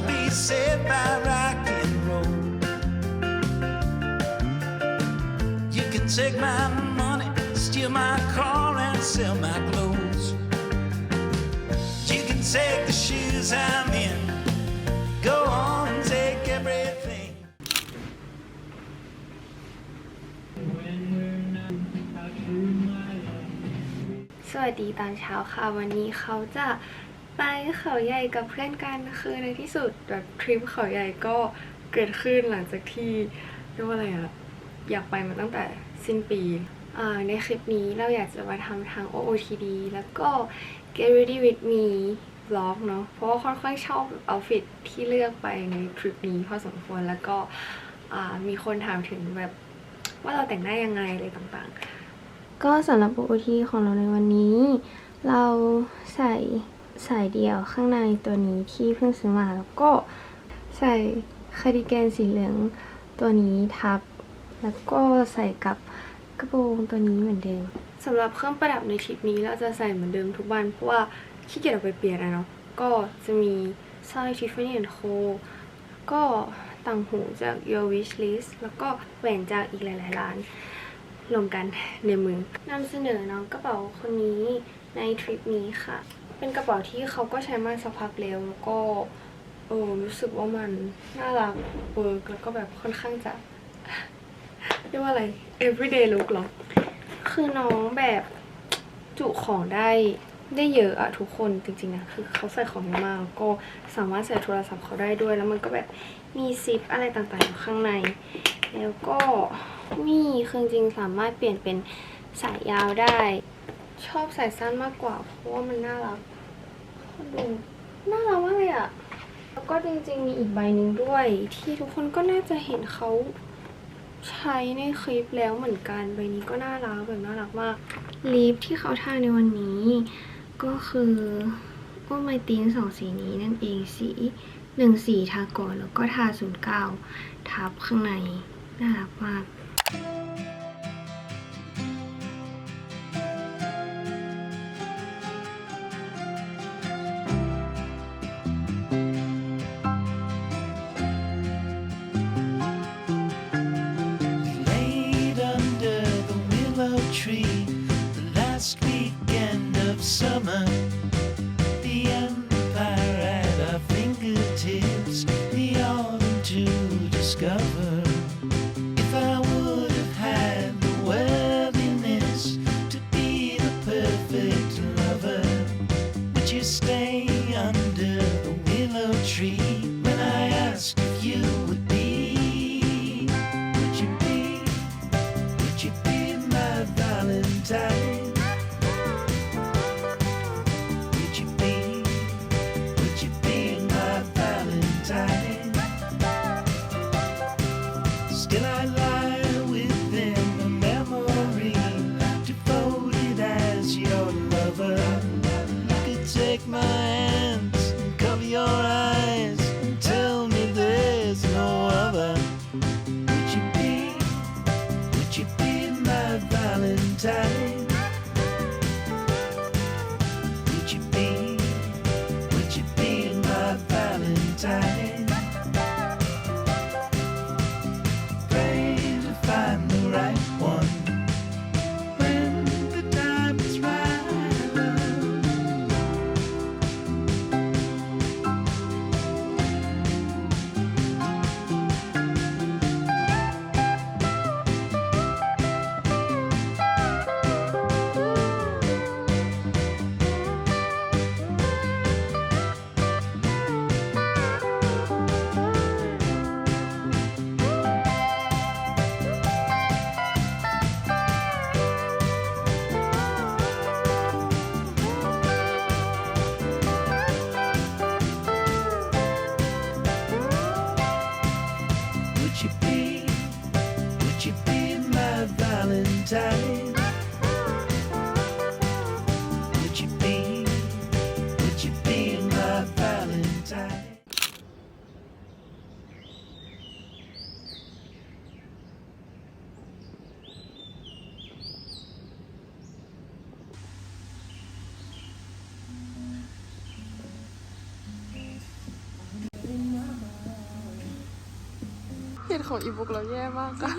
I'll be saved by rock and roll. You can take my money, steal my car, and sell my clothes. You can take the shoes I'm in. Go on, take everything. สวัสดีตอนเช้าค่ะ วันนี้เขาจะ ไปเขาใหญ่กับเพื่อนกันคือในที่สุดแบบทริปเขาใหญ่ก็เกิดขึ้นหลังจากที่เรียกว่าอะไรอะอยากไปมาตั้งแต่สิ้นปีในคลิปนี้เราอยากจะมาทำทาง OOTD แล้วก็ Get Ready With Me vlog เนาะเพราะว่าค่อนข้างชอบเอาฟิตที่เลือกไปในทริปนี้พอสมควรแล้วก็มีคนถามถึงแบบว่าเราแต่งหน้ายังไงอะไรต่างๆ ก็สำหรับ OOT ของเราในวันนี้ เราใส่ สายเดี่ยวข้างในตัวนี้ที่เพิ่งซื้อมาแล้วก็ใส่คาร์ดิแกนสีเหลืองตัวนี้ทับ แล้วก็ใส่กับกระโปรงตัวนี้เหมือนเดิมสำหรับเครื่องประดับในทริปนี้เราจะใส่เหมือนเดิมทุกวัน เพราะว่าขี้เกียจเอาไปเปลี่ยนอะเนาะก็จะมีสร้อย Tiffany Co ก็ต่างหูจาก Your Wish List แล้วก็แหวนจากอีกหลายๆร้านรวมกันในมือนำเสนอน้องกระเป๋าคนนี้ในทริปนี้ค่ะ เป็นกระเป๋าที่เขาก็ใช้มาสักพักแล้วแล้วก็เออรู้สึกว่ามันน่ารักเวิร์กแล้วก็แบบค่อนข้างจะเรียกว่าอะไร everyday look หรอ คือน้องแบบจุของได้ได้เยอะอะทุกคนจริงๆนะคือเขาใส่ของมากแล้วก็สามารถใส่โทรศัพท์เขาได้ด้วย แล้วมันก็แบบมีซิปอะไรต่างๆอยู่ข้างใน แล้วก็มีคือจริงๆสามารถเปลี่ยนเป็นสายยาวได้ ชอบสายสั้นมากกว่าเพราะว่ามันน่ารัก ดูน่ารักมากเลยอะแล้วก็จริงๆมีอีกใบหนึ่งด้วย ที่ทุกคนก็น่าจะเห็นเขาใช้ในคลิปแล้วเหมือนกันใบนี้ก็น่ารักแบบน่ารักมากลิปที่เขาทาในวันนี้ ก็คือโอ้ไมตินสองสีนี้นั่นเองสีหนึ่งสีทาก่อนแล้วก็ทาศูนย์เก้าทับข้างใน น่ารักมาก summer. The empire at our fingertips, the autumn to discover. ตของอีบุ๊กเราแย่มากอะ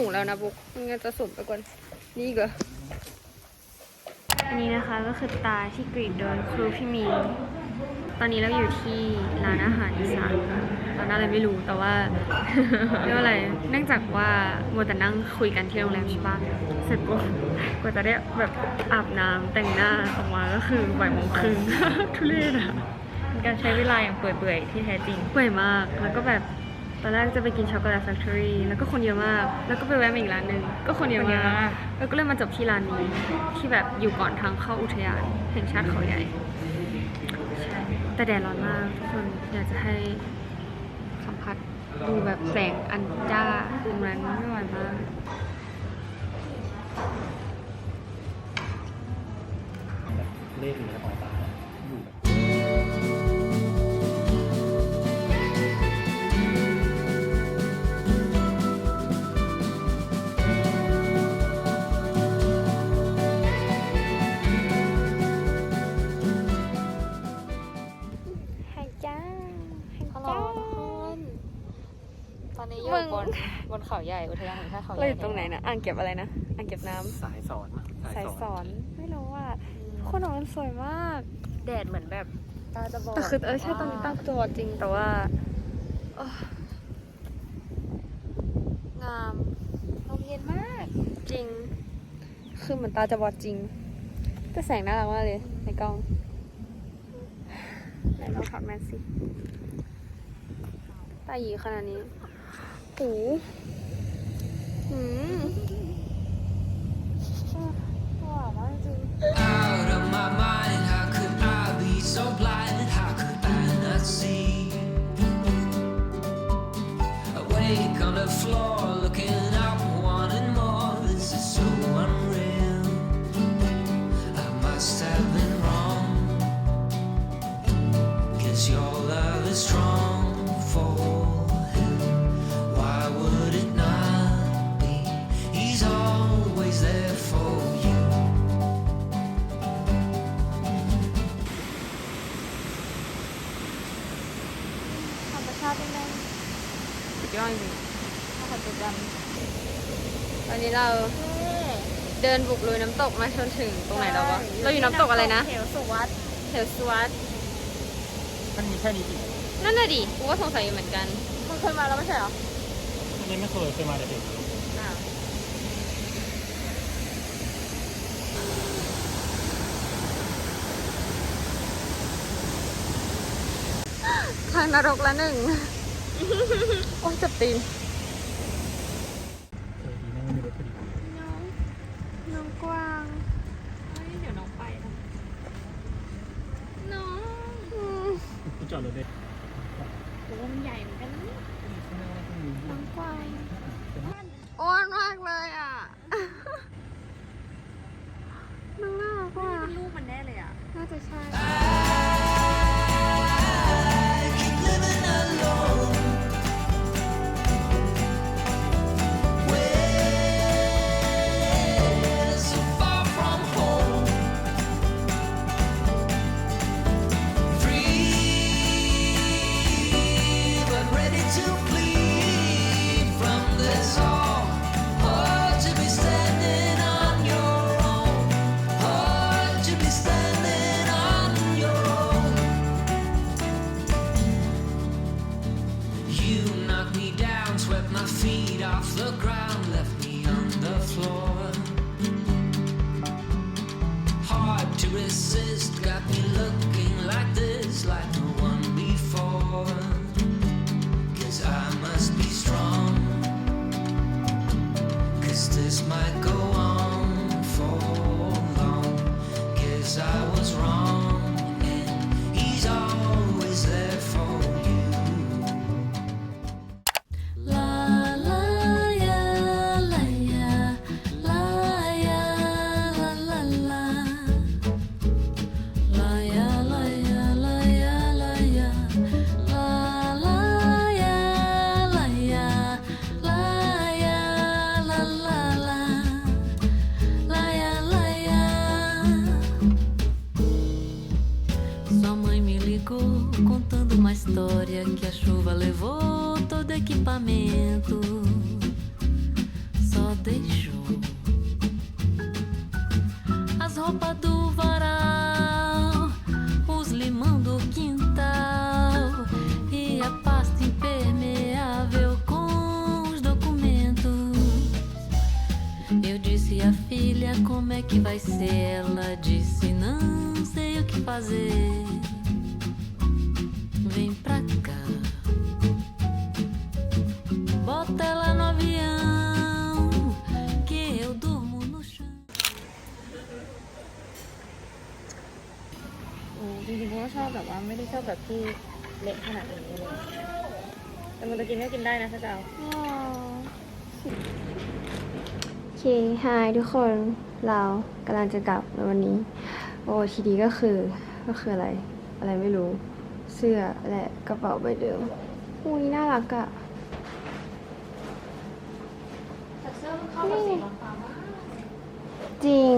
สูงแล้วนะบุ๊กมันก็จะสูงไปกว่านี่อีก็อันนี้นะคะก็คือตาที่กรีดโดยครูพี่มีนตอนนี้เราอยู่ที่ร้านอาหารอีสานค่ะร้านอะไรไม่รู้แต่ว่าเรียกว่าอะไร เนื่องจากว่ามัวแต่นั่งคุยกันที่โรงแรมใช่ปะเสร็จปุ๊บกว่าจะได้แบบอาบน้ำแต่งหน้าออกมาก็คือบ่ายโมงครึ่งทุเรศอะเป็นการใช้เวลาอย่างเปื่อยๆที่แท้จริง เปื่อยมาก แล้วก็แบบ ตอนแรกจะไปกินช็อกโกแลตแฟคทอรี่แล้วก็คนเยอะมาก แล้วก็ไปแวะมาอีกร้านหนึ่งก็คนเยอะคนเยอะมามากกแล้วก็เลยมาจบที่ร้านนี้ ที่แบบอยู่ก่อนทางเข้าอุทยานแห่งชาติเขาใหญ่ใช่แต่แดดร้อนมากทุกคนอยากจะให้สัมผัสดูแบบแสงอันจ้าตรงนั้นไม่ไหวมากเลขอยู่ในกระเป๋าตังค์อ ตอนนี้อยู่มึง บนบนเขาใหญ่อุทยานแห่งชาติเขาใหเราญ่อยู่ตรงไหนนะอ่างเก็บอะไรนะอ่างเก็บน้ำสายสอนอะสายสอน ไม่รู้ว่าทุกคนบอกมันสวยมาก แดดเหมือนแบบตาจะบอดแต่คือเออใช่ตอนนี้ตั้งตัวจริงแต่ว่าเอ้องามลมเย็นมากจริง คือเหมือนตาจะบอดจริง แต่แสงน่ารักมากเลย ในกล้องไหนลองถอดแมสสิตาหยีขนาดนี้ หูหืมาติเป็นไงสุดยอดจริงมหัศจรรย์ตอนนี้เราเดินบุกลุยน้ำตกมาจนถึงตรงไหนแล้ววะ เราอยู่น้ำตกอะไรนะเหวสุวัสด์เทลสวัสดมันมีแค่นี้จริงนั่นน่ะดิ กูก็สงสัยอยู่เหมือนกันมึงเคยมาแล้วไม่ใช่เหรออันนี้ไม่เคยเคยมาแต่เด็ก นรกละหนึ่ง โอ้ยจับตีน to got me looking like this, like como é que vai ser. Ela disse não sei o que fazer. Vem pra cá. Bota ela no avião que eu durmo no chão. โอ้จริงๆก็ชอบแบบว่าไม่ได้ชอบแบบที่เละขนาดนี้เลย แต่มันจะกินก็กินได้นะถ้าจะเอา โอ เคฮายทุกคนเรากำลังจะกลับในวันนี้ โอ้ทีดีก็คือก็คืออะไร อะไรไม่รู้ เสื้อและกระเป๋าใบเดิมอุ้ยน่ารักอะนี่จริง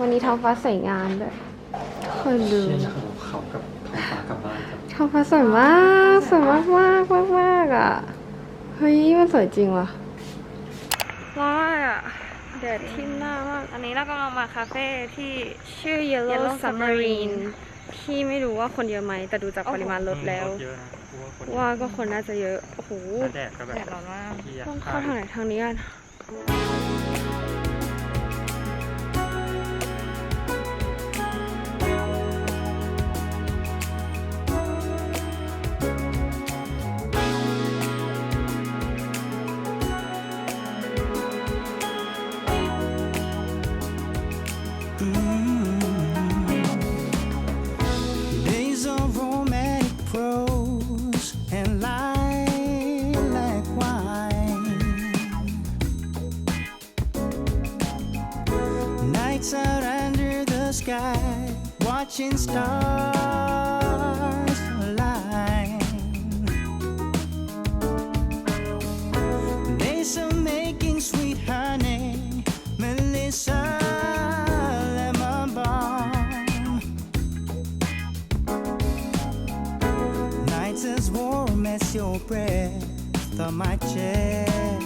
วันนี้ท้องฟ้าสวยงามด้วยคนดูเชี่ยจะเขาเขากับท้องฟ้ากลับบ้านครับท้องฟ้าสวยมากสวยมากมากมากมากๆอะเฮ้ยมันสวยจริงว่ะร้อนอะ แดดทิ่มหน้ามาก อันนี้เรากำลังมาคาเฟ่ที่ ชื่อ Yellow, Yellow Submarine Submarine ที่ไม่รู้ว่าคนเยอะไหม แต่ดูจากปริมาณรถแล้ว เยอะนะกูว่าคนว่าก็คนน่าจะเยอะ โอ้โห แล้วแดดก็แบบแดดร้อนมากเหี้ยต้องเข้าทางไหนทางนี้กัน Mm. Nights out under the sky, watching stars align. Days of making sweet honey, Melissa lemon balm. Nights as warm as your breath on my chest,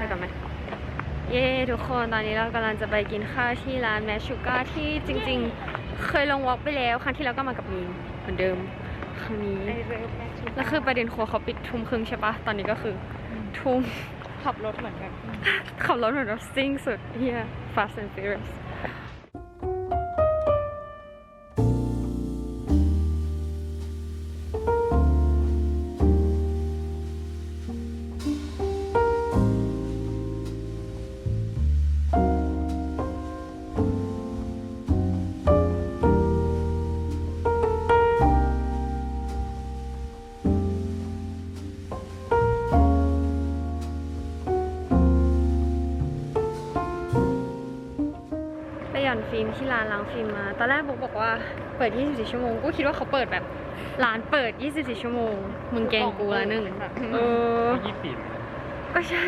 ไปก่อนไหมเย้ทุกคนตอนนี้เรากำลังจะไปกินข้าวที่ร้านแมชชูก้าที่จริงๆ เคยลงวอล์กไปแล้วครั้งที่แล้วก็มากับมีนเหมือนเดิมครั้งนี้แล้วคือประเด็นครัวเขาปิดทุ่มครึ่งใช่ปะตอนนี้ก็คืออทุ่มขับรถเหมือนกันขับรถเหมือนรถซิ่งสุดเฮีย Fast and Furious านล้างฟิล์มมา ตอนแรกบุ๊กบอกว่าเปิด 24 ชั่วโมงกูคิดว่าเขาเปิดแบบร้านเปิด 24 ชั่วโมง มึงแกล้งกูละหนึ่งเออยี่สิบก็ใช่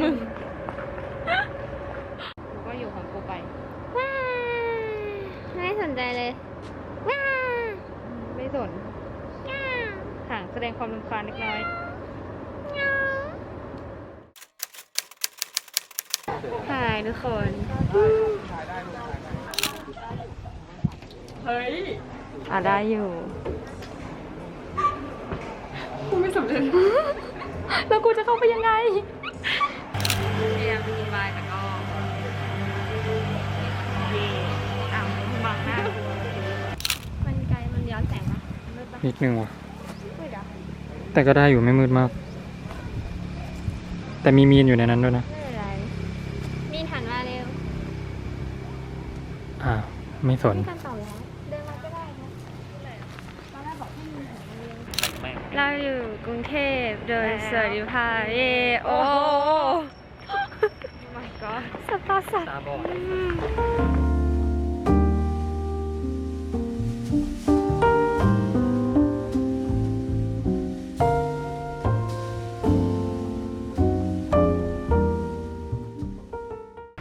มึงกูก็อยู่ของกูไป ว้า ไม่สนใจเลย ว้า ไม่สนห่างแสดงความรำคาญเล็กน้อย หายทุกคน เฮ้ยอะได้อยู่ กูไม่สำเร็จแล้วกูจะเข้าไปยังไงพยายามไปกินบายแต่ก็เย่อ้าวบังหน้ากูมันไกลมันย้อนแสงปะนิดนึงว่ะไม่เหรอแต่ก็ได้อยู่ไม่มืดมาก แต่มีมีนอยู่ในนั้นด้วยนะ ไม่เป็นไร มีนหันมาเร็ว อ่าไม่สนไม่กันต่อแล้ว เดินมาก็ได้นะเราอยู่กรุงเทพโดยสวัสดิภาพเย่โอ้ my god สตาร์สัตว์ ตาบอด อืม